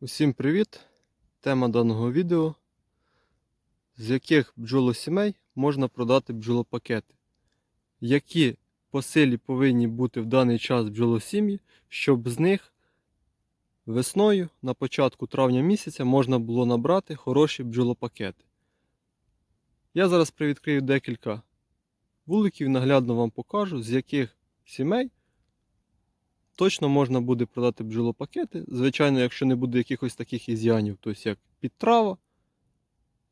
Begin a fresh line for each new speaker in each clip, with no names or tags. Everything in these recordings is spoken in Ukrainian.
Усім привіт! Тема даного відео. З яких бджолосімей можна продати бджолопакети? Які по силі повинні бути в даний час бджолосім'ї, щоб з них весною на початку травня місяця можна було набрати хороші бджолопакети? Я зараз привідкрию декілька вуликів і наглядно вам покажу, з яких сімей точно можна буде продати бджолопакети. Звичайно, якщо не буде якихось таких ізянів, тобто як підтрава,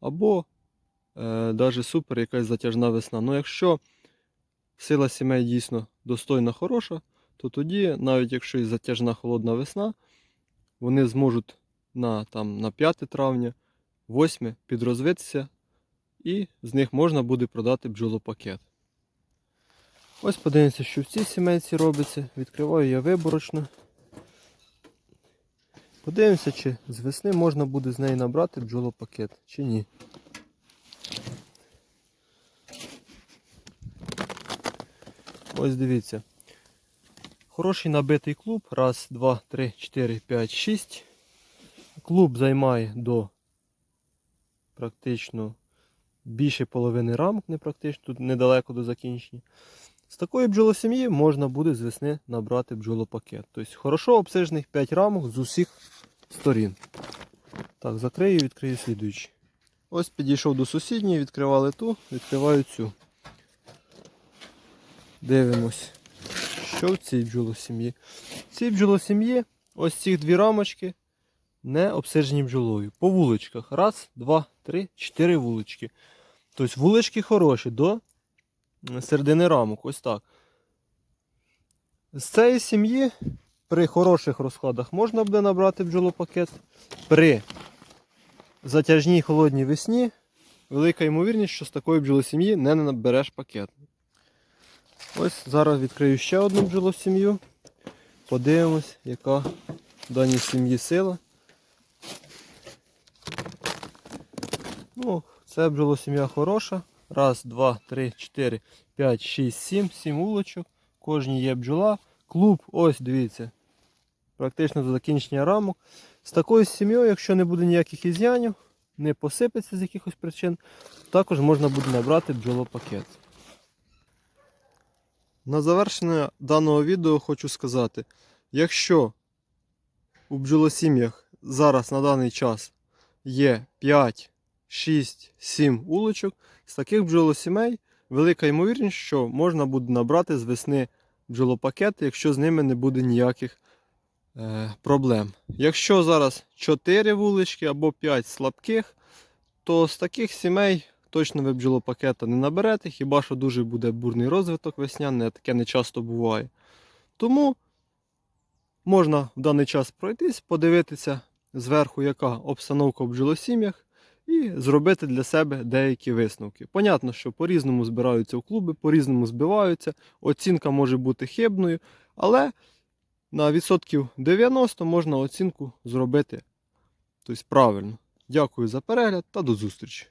або е, навіть супер якась затяжна весна. Ну, якщо сила сімей дійсно достойна, хороша, то тоді, навіть якщо і затяжна холодна весна, вони зможуть на, там, на 5 травня, 8 підрозвитися, і з них можна буде продати бджолопакет. Ось подивимося, що в цій сімейці робиться. Відкриваю я виборочно. Подивимося, чи з весни можна буде з неї набрати бджолопакет, чи ні. Ось дивіться. Хороший набитий клуб. Раз, два, три, чотири, п'ять, шість. Клуб займає до практично більше половини рамок, не практично, тут недалеко до закінчення. З такої бджолосім'ї можна буде з весни набрати бджолопакет. Тобто хорошо обсижених 5 рамок з усіх сторін. Так, закрию і відкрию слідуючий. Ось підійшов до сусідньої, відкривали ту, відкриваю цю. Дивимось, що в цій бджолосім'ї. В цій бджолосім'ї ось ці дві рамочки не обсижені бджолою. По вуличках. Раз, два, три, чотири вулички. Тобто вулички хороші до середини рамок. Ось так. З цієї сім'ї при хороших розкладах можна буде набрати бджолопакет. При затяжній холодній весні велика ймовірність, що з такої бджолосім'ї не набереш пакет. Ось зараз відкрию ще одну бджолосім'ю. Подивимось, яка в даній сім'ї сила. Ну, це бджолосім'я хороша. Раз, два, три, чотири, п'ять, шість, сім. Сім вулочок. Кожній є бджола. Клуб, ось дивіться. Практично до закінчення рамок. З такою сім'єю, якщо не буде ніяких ізянів, не посипеться з якихось причин, також можна буде набрати бджолопакет. На завершення даного відео хочу сказати, якщо у бджолосім'ях зараз на даний час є 5, 6, 7 улочок, з таких бджолосімей велика ймовірність, що можна буде набрати з весни бджолопакет, якщо з ними не буде ніяких е, проблем. Якщо зараз 4 вулички або 5 слабких, то з таких сімей точно ви бджолопакета не наберете, хіба що дуже буде бурний розвиток весняний, таке не часто буває. Тому можна в даний час пройтись, подивитися зверху, яка обстановка в бджолосім'ях, і зробити для себе деякі висновки. Понятно, що по-різному збираються в клуби, по-різному збиваються, оцінка може бути хибною, але на відсотків 90 можна оцінку зробити тобто правильно. Дякую за перегляд та до зустрічі!